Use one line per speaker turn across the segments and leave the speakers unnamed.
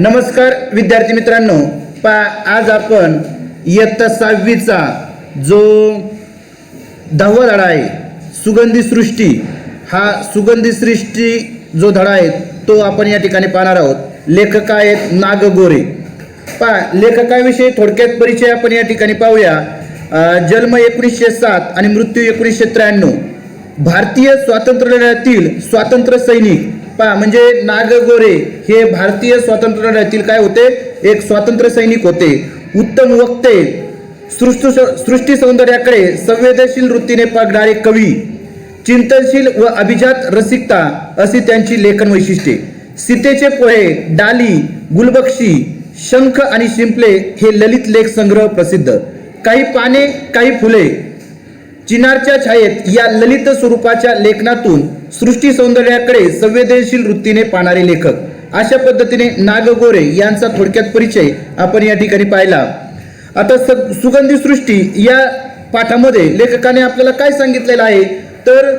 नमस्कार विद्यार्थी मित्रांनो. पा आज आपण इयत्ता सहावीचा जो दहावा धडा आहे सुगंधी सृष्टी हा सुगंधी सृष्टी जो धडा आहे तो आपण या ठिकाणी पाहणार आहोत. लेखक आहेत नाग गोरे पा लेखकाविषयी थोडक्यात परिचय आपण या ठिकाणी पाहूया. जन्म एकोणीसशे सात आणि मृत्यू एकोणीसशे त्र्याण्णव. भारतीय स्वातंत्र्य लढ्यातील स्वातंत्र्य सैनिक पहा म्हणजे नागगोरे हे भारतीय स्वातंत्र्य लढ्यातील काय होते? एक स्वातंत्र्य सैनिक होते. उत्तम वक्ते सृष्टी सृष्टी सौंदर्याकडे संवेदनशील वृत्तीने पागणारे कवी चिंतनशील व अभिजात रसिकता अशी त्यांची लेखन वैशिष्ट्ये. सीतेचे पोहे डाली गुलबक्षी शंख आणि शिंपले हे ललित लेख संग्रह प्रसिद्ध. काही पाने काही फुले चिनारच्या छायेत या ललित स्वरूपाच्या लेखनातून सृष्टी सौंदर्याकडे संवेदनशील वृत्तीने पाहणारे लेखक. अशा पद्धतीने नागगोरे यांचा थोडक्यात परिचय आपण या ठिकाणी पाहिला. आता स- सुगंधी सृष्टी या पाठामध्ये लेखकाने आपल्याला काय सांगितलेलं आहे? तर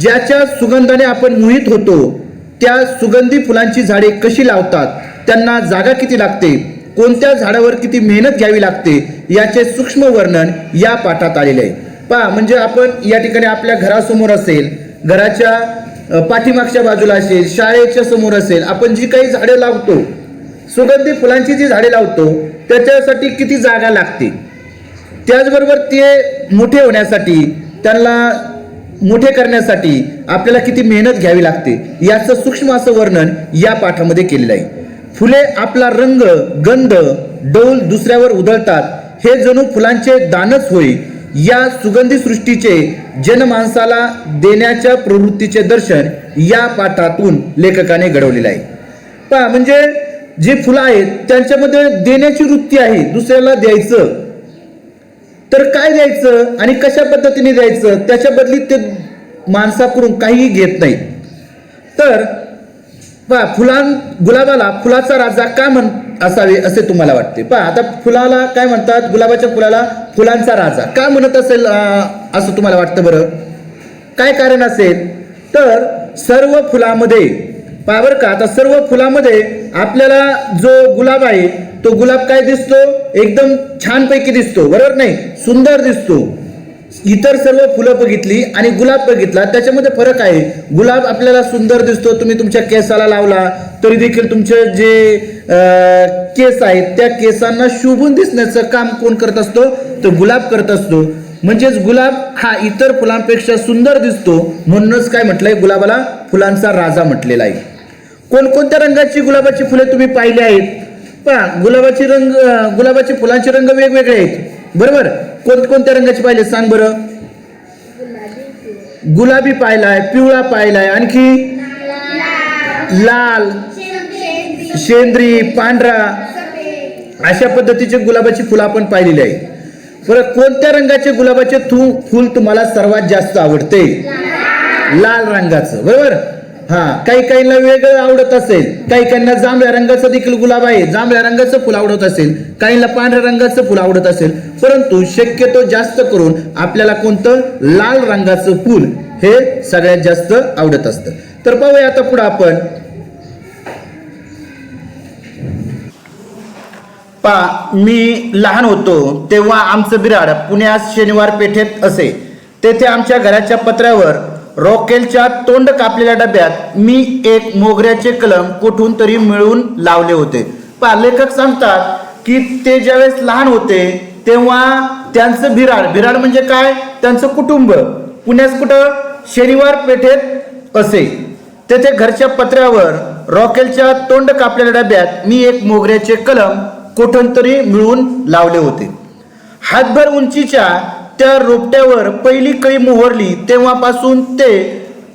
ज्याच्या सुगंधाने आपण मोहित होतो त्या सुगंधी फुलांची झाडे कशी लावतात? त्यांना जागा किती लागते? कोणत्या झाडावर किती मेहनत घ्यावी लागते? याचे सूक्ष्म वर्णन या पाठात आलेले आहे. पहा म्हणजे आपण या ठिकाणी आपल्या घरासमोर असेल घराच्या पाठीमागच्या बाजूला असेल शाळेच्या समोर असेल आपण जी काही झाडे लावतो सुगंधी फुलांची जी झाडे लावतो त्याच्यासाठी किती जागा लागते त्याचबरोबर ते मोठे होण्यासाठी त्यांना मोठे करण्यासाठी आपल्याला किती मेहनत घ्यावी लागते याचं सूक्ष्म असं वर्णन या पाठामध्ये केलेलं आहे. फुले आपला रंग गंध डोल दुसऱ्यावर उधळतात. हे जणू फुलांचे दानच होय. या सुगंधी सृष्टीचे जनमानसाला देण्याच्या प्रवृत्तीचे दर्शन या पाठातून लेखकाने घडवलेलं आहे. पहा म्हणजे जी फुलं आहेत त्यांच्यामध्ये देण्याची वृत्ती आहे दुसऱ्याला द्यायचं. तर काय द्यायचं आणि कशा पद्धतीने द्यायचं? त्याच्या बदली ते माणसाकडून काहीही घेत नाही तर पहा फुलां गुलाबाला फुलाचा राजा का म्हण असावे असे तुम्हाला वाटते. पण आता फुलाला काय म्हणतात? गुलाबाच्या फुलाला फुलांचा राजा. का म्हणत असेल असं तुम्हाला वाटतं बरं? काय कारण असेल? तर सर्व फुलामध्ये पावर बरं का आता सर्व फुलामध्ये आपल्याला जो गुलाब आहे तो गुलाब काय दिसतो? एकदम छानपैकी दिसतो बरोबर नाही? सुंदर दिसतो. इतर सर्व फुलं बघितली आणि गुलाब बघितला त्याच्यामध्ये फरक आहे. गुलाब आपल्याला सुंदर दिसतो. तुम्ही तुमच्या केसाला लावला तरी देखील तुमचे जे केस आहेत त्या केसांना शोभून दिसण्याचं काम कोण करत असतो? तर गुलाब करत असतो. म्हणजेच गुलाब हा इतर फुलांपेक्षा सुंदर दिसतो. म्हणूनच काय म्हटलंय? गुलाबाला फुलांचा राजा म्हटलेला आहे. कोणकोणत्या रंगाची गुलाबाची फुले तुम्ही पाहिली आहेत? पहा गुलाबाची रंग गुलाबाची फुलांचे रंग वेगवेगळे आहेत. बरोबर? कोणकोणत्या रंगाचे पाहिले सांग बरं. गुलाबी पाहिलाय पिवळा पाहिलाय आणखी? लाल. शेंद्री पांढरा. अशा पद्धतीचे गुलाबाची फुलं आपण पाहिलेली आहे. बरं कोणत्या रंगाचे गुलाबाचे फुल तुम्हाला सर्वात जास्त आवडते? लाल रंगाचं. बरोबर? हा. काही काहींना वेगळं आवडत असेल काही काहींना जांभळ्या रंगाचं देखील गुलाब आहे जांभळ्या रंगाचं फुल आवडत असेल काहींना पांढऱ्या रंगाचं फुल आवडत असेल परंतु शक्यतो जास्त करून आपल्याला कोणतं लाल रंगाचं फुल हे सगळ्यात जास्त आवडत असतं. तर पाहूया आता पुढे आपण. पा मी लहान होतो तेव्हा आमचं बिराड पुण्यात शनिवार पेठेत असे. तेथे आमच्या घराच्या पत्र्यावर रॉकेलच्या तोंड कापलेल्या डब्यात मी एक मोगऱ्याचे कलम कुठून तरी मिळवून लावले होते. पा लेखक सांगतात की ते ज्यावेळेस लहान होते तेव्हा त्यांचं भिराड भिराड म्हणजे काय? त्यांचं कुटुंब. पुण्यास कुठं? शनिवार पेठेत असे. तेथे घरच्या पत्र्यावर रॉकेलच्या तोंड कापलेल्या डब्यात मी एक मोगऱ्याचे कलम कुठून तरी मिळवून लावले होते. हातभर उंचीच्या त्या रोपट्यावर पहिली कळी मोहरली तेव्हापासून ते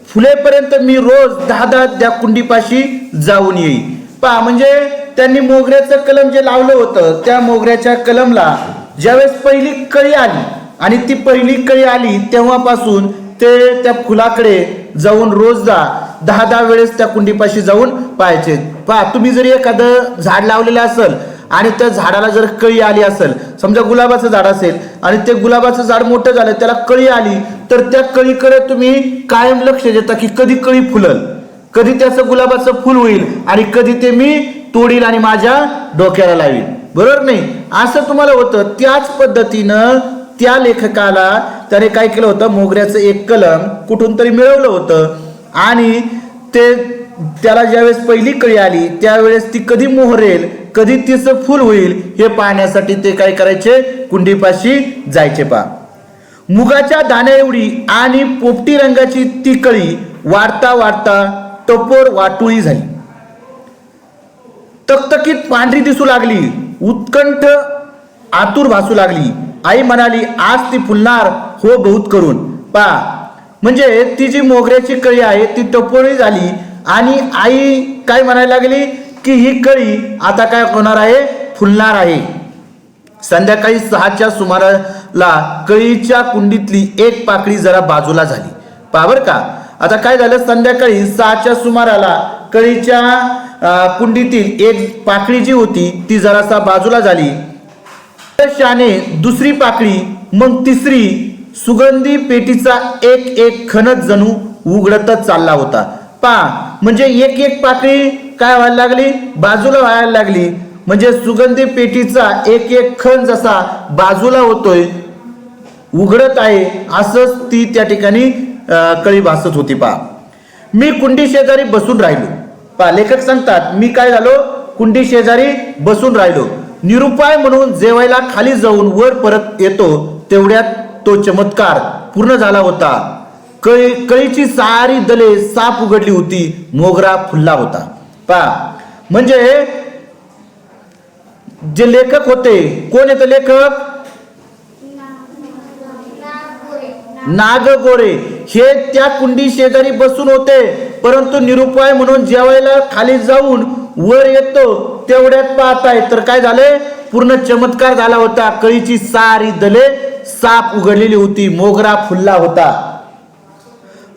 फुलेपर्यंत मी रोज दहा दहा त्या कुंडीपाशी जाऊन येई पहा म्हणजे त्यांनी मोगऱ्याचं कलम जे लावलं होतं त्या मोगऱ्याच्या कलमला ज्यावेळेस पहिली कळी आली आणि ती पहिली कळी आली तेव्हापासून ते त्या फुलाकडे जाऊन रोजदा दहा दहा वेळेस त्या कुंडीपाशी जाऊन पाहायचे. पहा तुम्ही जरी एखादं झाड लावलेलं असेल आणि त्या झाडाला जर कळी आली असेल समजा गुलाबाचं झाड असेल आणि ते गुलाबाचं झाड मोठं झालं त्याला कळी आली तर त्या कळीकडे तुम्ही कायम लक्ष देता की कधी कळी फुलल कधी त्याचं गुलाबाचं फुल होईल आणि कधी ते मी तोडील आणि माझ्या डोक्याला लावील. बरोबर नाही? असं तुम्हाला होतं त्याच पद्धतीनं त्या लेखकाला त्याने काय केलं होतं मोगऱ्याचं एक कलम कुठून तरी मिळवलं होतं आणि ते त्याला ज्यावेळेस पहिली कळी आली त्यावेळेस ती कधी मोहरेल कधी तिचं फुल होईल हे पाहण्यासाठी ते काय करायचे? कुंडीपाशी जायचे पा मुगाच्या दाण्या एवढी आणि पोपटी रंगाची ती कळी वाढता वाढता टपोर वाटुळी झाली. तकतकीत पांढरी दिसू लागली उत्कंठ आतुर भासू लागली. आई म्हणाली आज ती फुलणार हो बहुत करून. पा म्हणजे ती जी मोगऱ्याची कळी आहे ती टपोरी झाली आणि आई काय म्हणायला लागली? की ही कळी आता काय होणार आहे? फुलणार आहे. संध्याकाळी सहाच्या सुमाराला कळीच्या कुंडीतली एक पाकळी जरा बाजूला झाली. पावर का. आता काय झालं? संध्याकाळी सहाच्या सुमाराला कळीच्या कुंडीतील एक पाकळी जी होती ती जरासा बाजूला झाली. शाने दुसरी पाकळी मग तिसरी सुगंधी पेटीचा एक एक खणत जणू उघडतच चालला होता. पा. म्हणजे एक एक पाकळी काय व्हायला लागली? बाजूला व्हायला लागली. म्हणजे सुगंधी पेटीचा एक एक खण जसा बाजूला होतोय उघडत आहे असंच ती त्या ठिकाणी कळी भासत होती पा. मी कुंडी शेजारी बसून राहिलो. पा लेखक सांगतात मी काय झालो? कुंडी शेजारी बसून राहिलो. निरुपाय म्हणून जेवायला खाली जाऊन वर परत येतो तेवढ्यात तो चमत्कार पूर्ण झाला होता. कळी कळीची सारी दले साप उघडली होती मोगरा फुलला होता. पा म्हणजे जे लेखक होते कोण येत लेखक? नाग गोरे हे त्या कुंडी शेजारी बसून होते परंतु निरुपाय म्हणून जेवायला खाली जाऊन वर येतो तेवढ्यात पाहताय तर काय झाले? पूर्ण चमत्कार झाला होता. कळीची सारी दले साप उघडलेली होती मोगरा फुलला होता.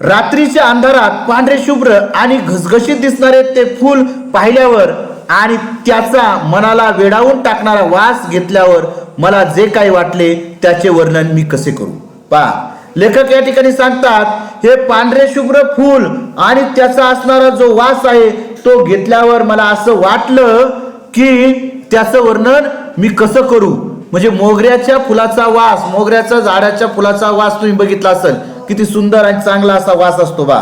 रात्रीच्या अंधारात पांढरे शुभ्र आणि घसघशीत दिसणारे ते फूल पाहिल्यावर आणि त्याचा मनाला वेडावून टाकणारा वास घेतल्यावर मला जे काही वाटले त्याचे वर्णन मी कसे करू? पा लेखक या ठिकाणी सांगतात हे पांढरे शुभ्र फूल आणि त्याचा असणारा जो वास आहे तो घेतल्यावर मला असं वाटलं की त्याचं वर्णन मी कसं करू? म्हणजे मोगऱ्याच्या फुलाचा वास मोगऱ्याच्या झाडाच्या फुलाचा वास तुम्ही बघितला असेल. किती सुंदर आणि चांगला असा वास असतो बा.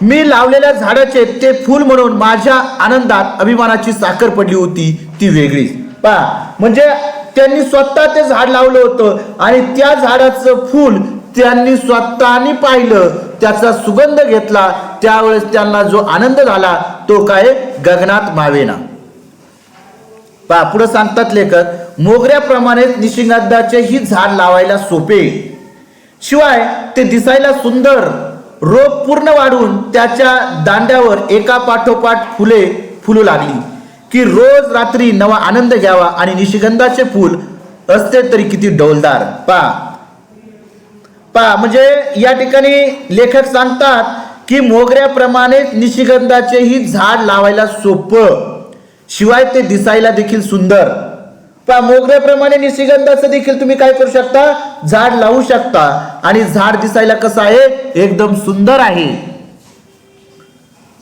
मी लावलेल्या झाडाचे ते फूल म्हणून माझ्या आनंदात अभिमानाची साखर पडली होती ती वेगळीच पा म्हणजे त्यांनी स्वतः ते झाड लावलं होतं आणि त्या झाडाचं फूल त्यांनी स्वतःनी पाहिलं त्याचा सुगंध घेतला त्यावेळेस त्यांना जो आनंद झाला तो काय? गगनात मावेना. पा पुढे सांगतात लेखक मोगऱ्याप्रमाणे निशिंगाचे ही झाड लावायला सोपे. शिवाय ते दिसायला सुंदर. रोप पूर्ण वाढून त्याच्या दांड्यावर एका पाठोपाठ फुले फुलू लागली. की रोज रात्री नवा आनंद घ्यावा आणि निशिगंधाचे फूल असते तरी किती डौलदार. पा. पा. म्हणजे या ठिकाणी लेखक सांगतात की मोगऱ्याप्रमाणे निशिगंधाचेही झाड लावायला सोपं. शिवाय ते दिसायला देखील सुंदर. मोगऱ्याप्रमाणे निशिगंधाचं देखील तुम्ही काय करू शकता? झाड लावू शकता. आणि झाड दिसायला कसं आहे? एकदम सुंदर आहे.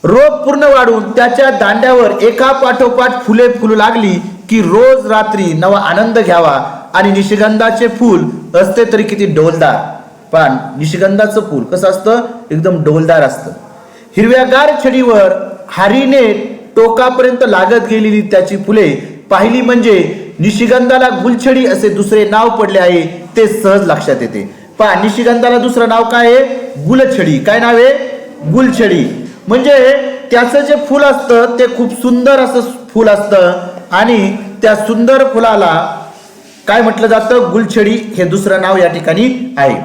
रोप पूर्ण वाढून त्याच्या दांड्यावर एका पाठोपाठ फुले फुलू लागली की रोज रात्री नवा आनंद घ्यावा. आणि निशिगंधाचे फूल असते तरी किती डोलदार. पण निशिगंधाचं फूल कसं असतं? एकदम डोलदार असतं. हिरव्यागार छडीवर हारीने टोकापर्यंत लागत गेलेली त्याची फुले पाहिली म्हणजे निशिगंधाला गुलछडी असे दुसरे नाव पडले आहे ते सहज लक्षात येते. पहा निशिगंधाला दुसरं नाव काय आहे? गुलछडी. काय नाव आहे? गुलछडी. म्हणजे त्याचं जे फुल असतं ते खूप सुंदर असं फुल असतं आणि त्या सुंदर फुलाला काय म्हटलं जातं? गुलछडी हे दुसरं नाव या ठिकाणी आहे.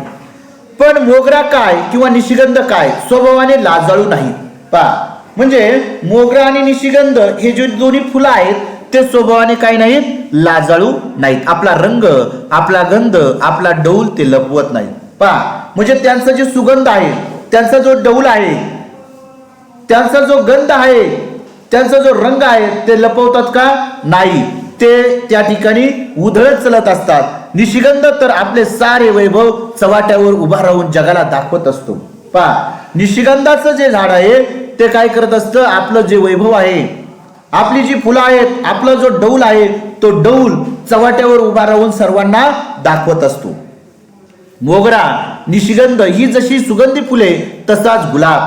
पण मोगरा काय किंवा निशिगंध काय? स्वभावाने लाजाळू नाही. पहा म्हणजे मोगरा आणि निशिगंध हे जे दोन्ही फुलं आहेत ते स्वभावाने काही नाहीत लाजाळू नाहीत. आपला रंग आपला गंध आपला डौल ते लपवत नाही पहा म्हणजे त्यांचा जे सुगंध आहे त्यांचा जो डौल आहे त्यांचा जो गंध आहे त्यांचा जो रंग आहे ते लपवतात का? नाही. ते त्या ठिकाणी उधळत चलत असतात. निशिगंध तर आपले सारे वैभव चवाट्यावर उभा राहून जगाला दाखवत असतो. पहा निशिगंधाचं जे झाड आहे ते काय करत असतं? आपलं जे वैभव आहे आपली जी फुलं आहेत आपला जो डौल आहे तो डौल चव्हाट्यावर उभा राहून सर्वांना दाखवत असतो. मोगरा निशिगंध ही जशी सुगंधी फुले तसाच गुलाब.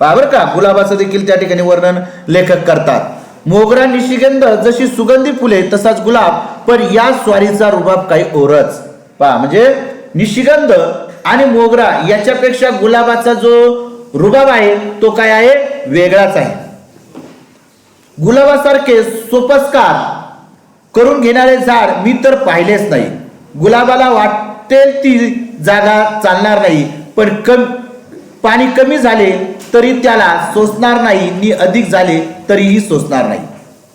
पहा बरं का गुलाबाचं देखील त्या ठिकाणी वर्णन लेखक करतात. मोगरा निशिगंध जशी सुगंधी फुले तसाच गुलाब पण या स्वारीचा रुबाब काही ओरच. पहा म्हणजे निशिगंध आणि मोगरा याच्यापेक्षा गुलाबाचा जो रुबाब आहे तो काय आहे? वेगळाच आहे. गुलाबासारखे सोपस्कार करून घेणारे झाड मी तर पाहिलेच नाही. गुलाबाला वाटेल ती जागा चालणार नाही पण कम पाणी कमी झाले तरी त्याला सोसणार नाही नि अधिक झाले तरीही सोसणार नाही.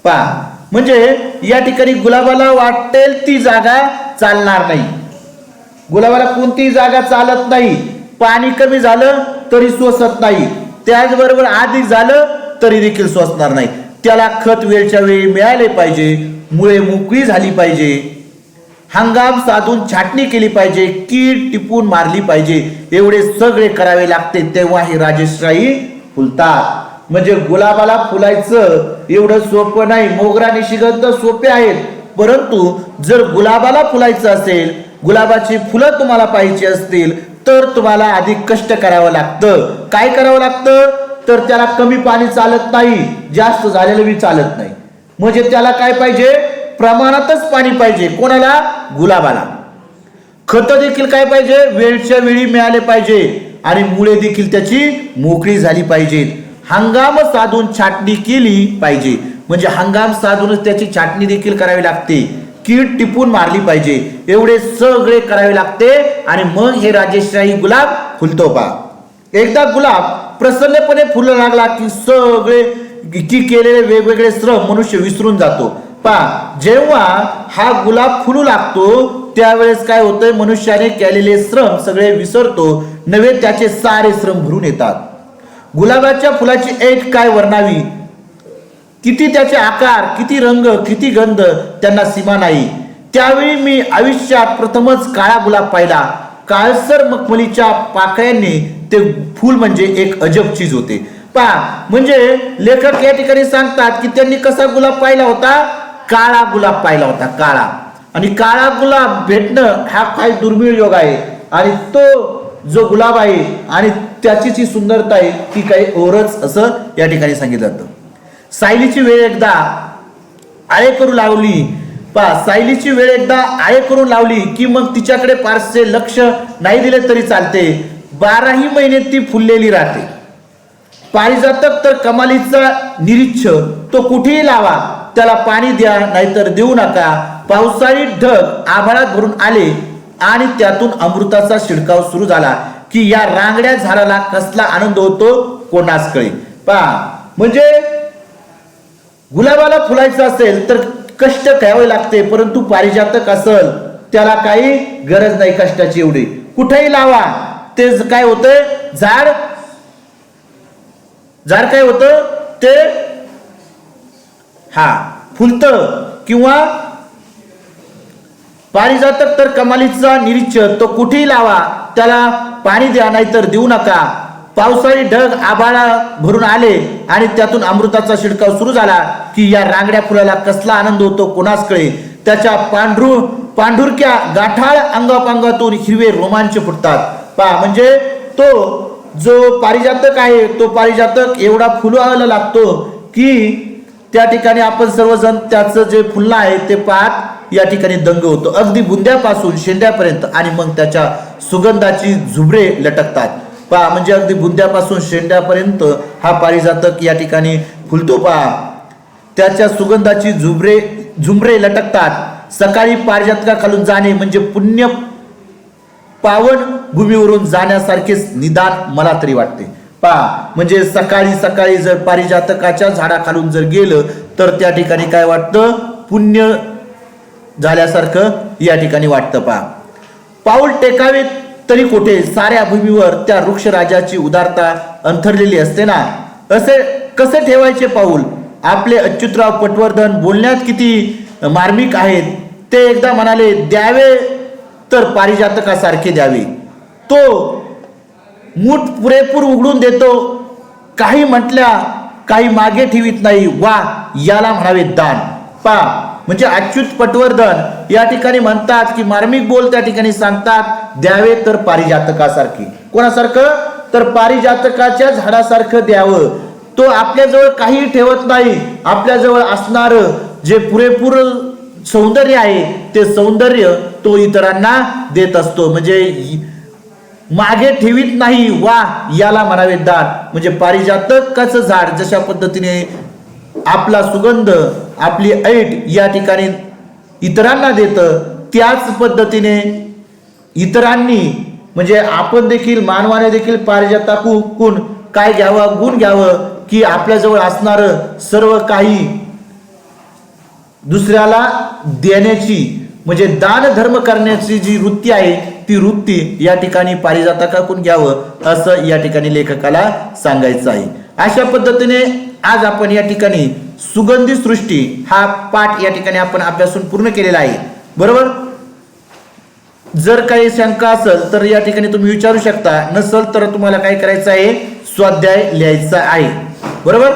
पहा म्हणजे या ठिकाणी गुलाबाला वाटेल ती जागा चालणार नाही. गुलाबाला कोणतीही जागा चालत नाही. पाणी कमी झालं तरी सोसत नाही. त्याचबरोबर अधिक झालं तरी देखील सोसणार नाही. त्याला खत वेळच्या वेळी मिळाले पाहिजे मुळे मोकळी झाली पाहिजे. हंगाम साधून छाटणी केली पाहिजे कीड टिपून मारली पाहिजे. एवढे सगळे करावे लागते तेव्हा हे राजेशाही फुलतात. म्हणजे गुलाबाला फुलायचं एवढं सोपं नाही. मोगरा निशिगंध सोपे आहेत. परंतु जर गुलाबाला फुलायचं असेल गुलाबाची फुलं तुम्हाला पाहिजे असतील तर तुम्हाला अधिक कष्ट करावं लागतं. काय करावं लागतं? तर त्याला कमी पाणी चालत नाही जास्त झालेलं बी चालत नाही. म्हणजे त्याला काय पाहिजे? प्रमाणातच पाणी पाहिजे. कोणाला? गुलाबाला. खत देखील काय पाहिजे? वेळच्या वेळी मिळाले पाहिजे. आणि मुळे देखील त्याची मोकळी झाली पाहिजेत हंगाम साधून छाटणी केली पाहिजे. म्हणजे हंगाम साधूनच त्याची छाटणी देखील करावी लागते. कीड टिपून मारली पाहिजे. एवढे सगळे करावे लागते. आणि मग हे राजेशाही गुलाब फुलतो पा एकदा गुलाब प्रसन्नपणे फुलं लागला की सगळे की केलेले वेगवेगळे श्रम मनुष्य विसरून जातो. पा जेव्हा हा गुलाब फुलू लागतो त्यावेळेस काय होतंय? मनुष्याने केलेले श्रम सगळे विसरतो नवे त्याचे सारे श्रम भरून येतात. गुलाबाच्या फुलाची ऐट काय वर्णावी? किती त्याचे आकार किती रंग किती गंध त्यांना सीमा नाही. त्यावेळी मी आयुष्यात प्रथमच काळा गुलाब पाहिला. काळसर मखमलीच्या पाकळ्यांनी ते फूल म्हणजे एक अजब चीज होते. पहा म्हणजे लेखक या ठिकाणी सांगतात की त्यांनी कसा गुलाब पाहिला होता? काळा गुलाब पाहिला होता काळा. आणि काळा गुलाब भेटणं हा काही दुर्मिळ योग आहे. आणि तो जो गुलाब आहे आणि त्याची जी सुंदरता आहे ती काही ओरच असं या ठिकाणी सांगितलं जातं. सायलीची वेळ एकदा आळे करू लावली. पा सायलीची वेळ एकदा आळे करून लावली की मग तिच्याकडे फारसे लक्ष नाही दिले तरी चालते. बाराही महिने ती फुललेली राहते. पारिजातक तर कमालीचा निरीच्छ तो कुठेही लावा त्याला पाणी द्या नाहीतर देऊ नका. पावसाळी ढग आभाळात भरून आले आणि त्यातून अमृताचा शिडकाव सुरू झाला की या रांगड्या झाडाला कसला आनंद होतो कोणास कळे पहा म्हणजे गुलाबाला फुलायचं असेल तर कष्ट घ्यावे लागते परंतु पारिजातक असल त्याला काही गरज नाही कष्टाची एवढी. कुठेही लावा ते काय होतंय झाड. झाड काय होतं? ते हा फुलत किंवा पारिजातक तर कमालीचा निरीच्छ. तो कुठेही लावा त्याला पाणी द्या नाहीतर देऊ नका. पावसाळी ढग आभाळा भरून आले आणि त्यातून अमृताचा शिडकाव सुरू झाला की या रांगड्या फुलाला कसला आनंद होतो कोणास कळे त्याच्या पांढरू पांढुरक्या गाठाळ अंगापांगातून हिरवे रोमांच फुटतात. पहा म्हणजे तो जो पारिजातक आहे तो पारिजातक एवढा फुलवायला लागतो की त्या ठिकाणी आपण सर्वजण त्याचं जे फुलणं आहे ते पाहत या ठिकाणी दंग होतो. अगदी बुंद्यापासून शेंड्यापर्यंत आणि मग त्याच्या सुगंधाची झुबरे लटकतात. पहा म्हणजे अगदी बुंद्यापासून शेंड्यापर्यंत हा पारिजातक या ठिकाणी फुलतो पहा त्याच्या सुगंधाची झुबरे झुमरे लटकतात. सकाळी पारिजातका खालून जाणे म्हणजे पुण्य पावन भूमीवरून जाण्यासारखेच निदान मला तरी वाटते. पहा म्हणजे सकाळी सकाळी जर पारिजातकाच्या झाडाखालून जर गेलं तर त्या ठिकाणी काय वाटतं? पुण्य झाल्यासारखं या ठिकाणी वाटतं पहा. पाऊल टेकावे तरी कुठे? साऱ्या भूमीवर त्या वृक्षराजाची उदारता अंथरलेली असते ना? असे कसे ठेवायचे पाऊल? आपले अच्युतराव पटवर्धन बोलण्यात किती मार्मिक आहेत ते एकदा म्हणाले द्यावे तर पारिजातकासारखे द्यावे. तो मूठ पुरेपूर उघडून देतो. काही म्हटल्या काही मागे ठेवीत नाही. वा याला म्हणावे दान. पा म्हणजे अच्युत पटवर्धन या ठिकाणी म्हणतात की मार्मिक बोल त्या ठिकाणी सांगतात द्यावे तर पारिजातकासारखी. कोणासारखं? तर पारिजातकाच्या झाडासारखं द्यावं. तो आपल्याजवळ काही ठेवत नाही. आपल्याजवळ असणार जे पुरेपूर सौंदर्य आहे ते सौंदर्य तो इतरांना देत असतो. म्हणजे मागे ठेवीत नाही वा याला म्हणावे दान म्हणजे पारिजातकाचं झाड जशा पद्धतीने आपला सुगंध आपली ऐट या ठिकाणी इतरांना देतं त्याच पद्धतीने इतरांनी म्हणजे आपण देखील मानवाने देखील पारिजाताकून काय घ्यावं गुण घ्यावं की आपल्याजवळ असणारं सर्व काही दुसऱ्याला देण्याची म्हणजे दान धर्म करण्याची जी वृत्ती आहे ती वृत्ती या ठिकाणी पारिजातकाकडून घ्यावं असं या ठिकाणी लेखकाला सांगायचं आहे. अशा पद्धतीने आज आपण या ठिकाणी सुगंधी सृष्टी हा पाठ या ठिकाणी आपण अभ्यासून पूर्ण केलेला आहे. बरोबर? जर काही शंका असेल तर या ठिकाणी तुम्ही विचारू शकता. नसेल तर तुम्हाला काय करायचं आहे? स्वाध्याय लिहायचा आहे. बरोबर?